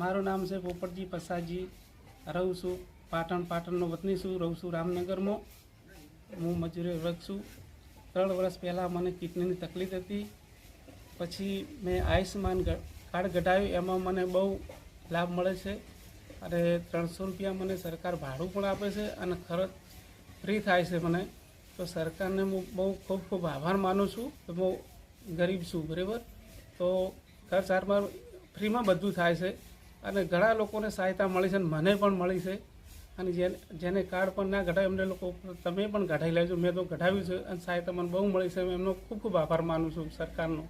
મારું નામ છે પોપટજી પસાજી રહું છું પાટણ, પાટણનો વતની છું, રહું છું રામનગરમાં હું મજૂરી વર્ગ છું. ત્રણ વર્ષ પહેલાં મને કિડનીની તકલીફ હતી. પછી મેં આયુષ્યમાન કાર્ડ કઢાવ્યું. એમાં મને બહુ લાભ મળે છે અને ત્રણસો રૂપિયા મને સરકાર ભાડું પણ આપે છે અને ખર્ચ ફ્રી થાય છે મને. તો સરકારને હું બહુ ખૂબ ખૂબ આભાર માનું છું. તો હું ગરીબ છું, બરાબર? તો ઘર સારવાર ફ્રીમાં બધું થાય છે. અને ઘણા લોકોને સહાયતા મળી છે અને મને પણ મળી છે. અને જેને જેને કાર્ડ પણ ના ઘટાય એમને લોકો તમે પણ ઘટાઈ લેજો. મેં તો ઘટાવ્યું છે અને સહાયતા મને બહુ મળી છે. એમનો ખૂબ ખૂબ આભાર માનું છું સરકારનો.